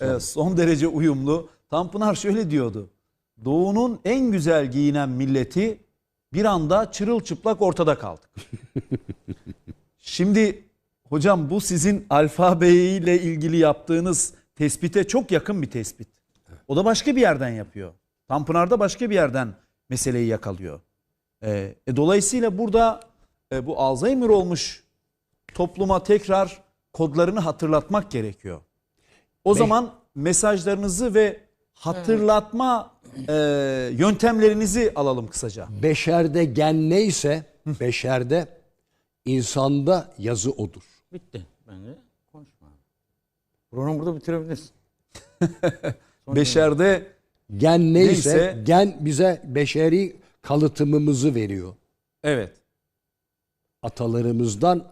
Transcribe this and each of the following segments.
e, son derece uyumlu. Tanpınar şöyle diyordu. Doğu'nun en güzel giyinen milleti bir anda çırılçıplak ortada kaldık. Şimdi hocam bu sizin alfabeyle ilgili yaptığınız tespite çok yakın bir tespit. O da başka bir yerden yapıyor. Tanpınar da başka bir yerden meseleyi yakalıyor. Ee, e, dolayısıyla burada e, bu Alzheimer olmuş topluma tekrar kodlarını hatırlatmak gerekiyor. O zaman mesajlarınızı ve hatırlatma e, yöntemlerinizi alalım kısaca. Beşerde gen neyse, beşerde insanda yazı odur. Bitti. Bence konuşma. Programı burada bitirebilirsin. Beşerde Gen neyse, Neyse. gen bize beşeri kalıtımımızı veriyor. evet Atalarımızdan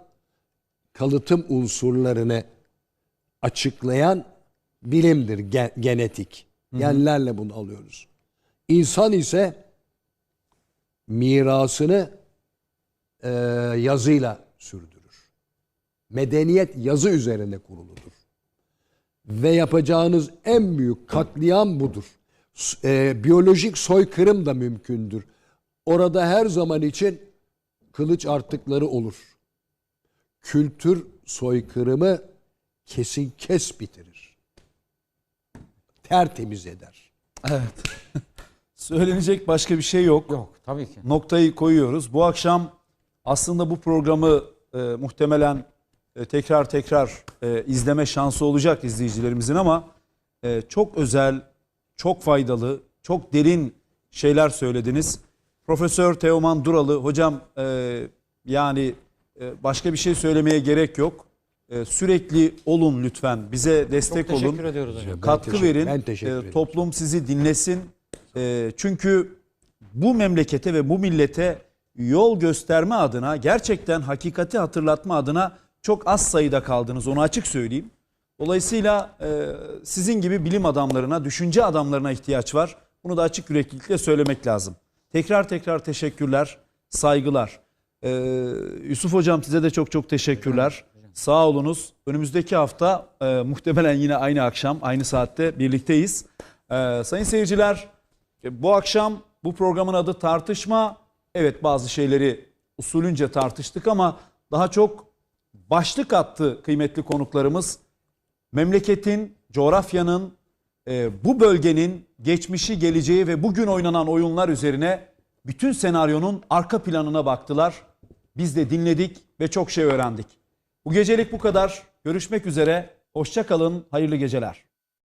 kalıtım unsurlarını açıklayan bilimdir gen- genetik. Genlerle bunu alıyoruz. İnsan ise mirasını e, yazıyla sürdürür. Medeniyet yazı üzerine kuruludur. Ve yapacağınız en büyük katliam budur. E, biyolojik soykırım da mümkündür. Orada her zaman için kılıç artıkları olur. Kültür soykırımı kesin kes bitirir. Tertemiz eder. söylenecek başka bir şey yok. Yok tabii ki. noktayı koyuyoruz. Bu akşam aslında bu programı e, muhtemelen e, tekrar tekrar e, izleme şansı olacak izleyicilerimizin ama e, çok özel, çok faydalı, çok derin şeyler söylediniz. Profesör Teoman Duralı hocam e, yani e, başka bir şey söylemeye gerek yok. E, sürekli olun lütfen. Bize destek Çok olun. teşekkür ediyoruz hocam. Katkı teşekkür- verin. ben teşekkür E, ederim. Toplum sizi dinlesin. E, çünkü bu memlekete ve bu millete yol gösterme adına gerçekten hakikati hatırlatma adına çok az sayıda kaldınız onu açık söyleyeyim. Dolayısıyla e, sizin gibi bilim adamlarına, düşünce adamlarına ihtiyaç var. Bunu da açık yüreklilikle söylemek lazım. Tekrar tekrar teşekkürler, saygılar. E, Yusuf Hocam size de çok çok teşekkürler. Sağ olunuz. Önümüzdeki hafta e, muhtemelen yine aynı akşam, aynı saatte birlikteyiz. E, sayın seyirciler, e, Bu akşam bu programın adı tartışma. Evet bazı şeyleri usulünce tartıştık ama daha çok başlık attı kıymetli konuklarımız. Memleketin, coğrafyanın, e, bu bölgenin geçmişi, geleceği ve bugün oynanan oyunlar üzerine bütün senaryonun arka planına baktılar. Biz de dinledik ve çok şey öğrendik. Bu gecelik bu kadar. Görüşmek üzere. Hoşça kalın. Hayırlı geceler.